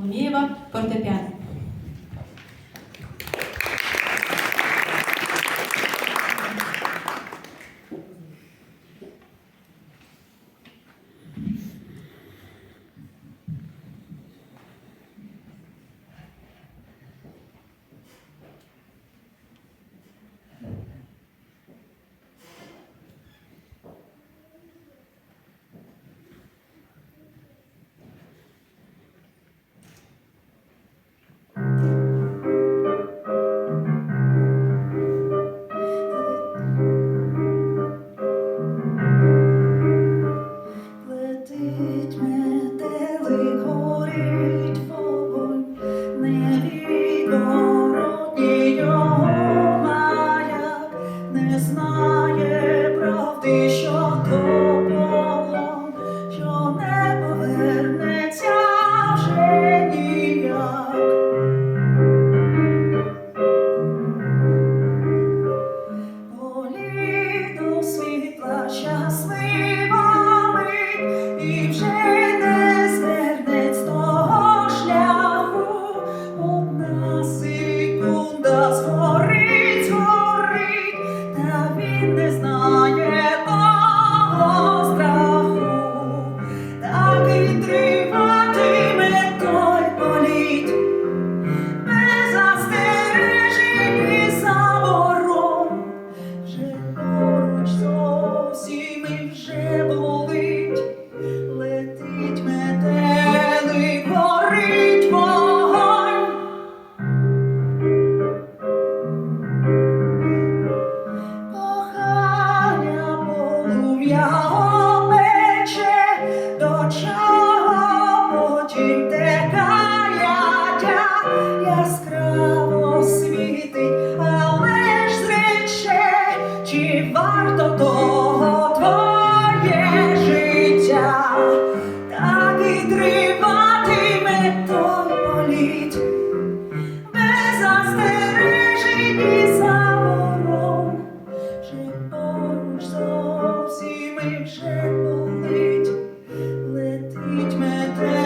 Коломієва, фортепіано. in the Бо зовсім інше болить, летить метре.